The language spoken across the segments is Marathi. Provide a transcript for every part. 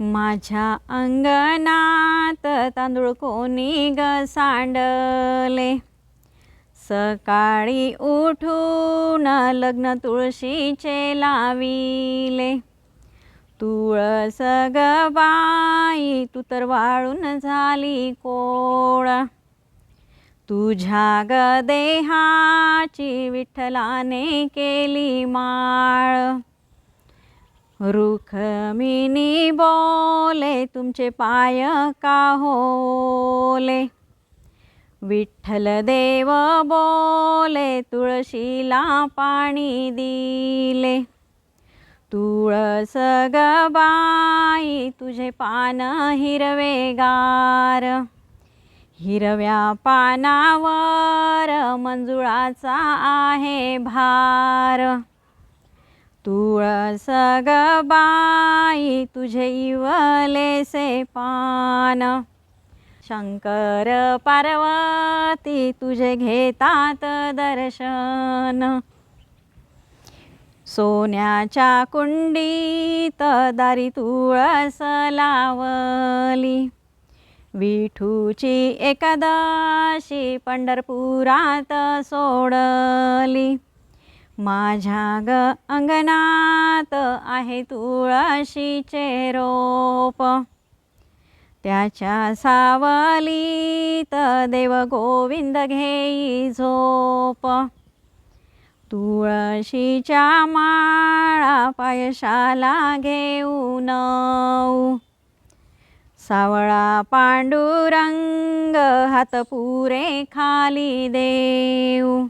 माझ्या अंगणात तांदूळ कोणी ग सांडले? सकाळी उठून लग्न तुळशीचे लाविले. तुळस ग बाई तू तर वाळून झाली कोळ. तुझ्या ग देहाची विठ्ठलाने केली माळ. रुखमिनी बोले तुमचे पाय का होले? विठ्ठल देव बोले तुळशीला पाणी दिले. तुळस ग बाई तुझे पान हिरवेगार हिरव्या पानावर मंजुळाचा आहे भार. तुळस बाई तुझे इवलेसे पान. शंकर पार्वती तुझे घेतात दर्शन. सोन्याच्या कुंडीत दारी तुळस लावली. विठूची एकादशी पंढरपुरात सोडली. माझ्या ग अंगणात आहे तुळशीचे रोप त्याच्या सावलीत देव गोविंद घेई झोप. तुळशीच्या माळा पायशाला घेऊन सावळा पांडुरंग हात पुरे खाली देऊ.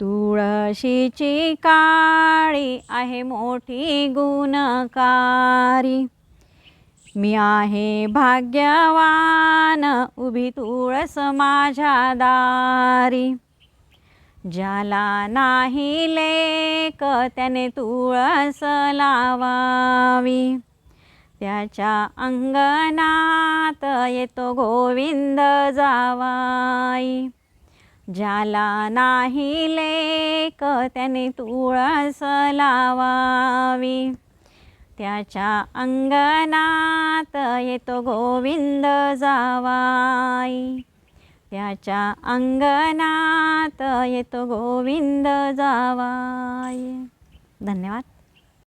तुळशीची काळी आहे मोठी गुणकारी. मी आहे भाग्यवान उभी तुळस माझ्या दारी. ज्याला नाही लेक त्याने तुळस लावावी. त्याच्या अंगणात येतो गोविंद जावाई. ज्याला नाही लेक त्याने तुळस लावावी. त्याच्या अंगणात येतो गोविंद जावाई. त्याच्या अंगणात येतो गोविंद जावाई. धन्यवाद.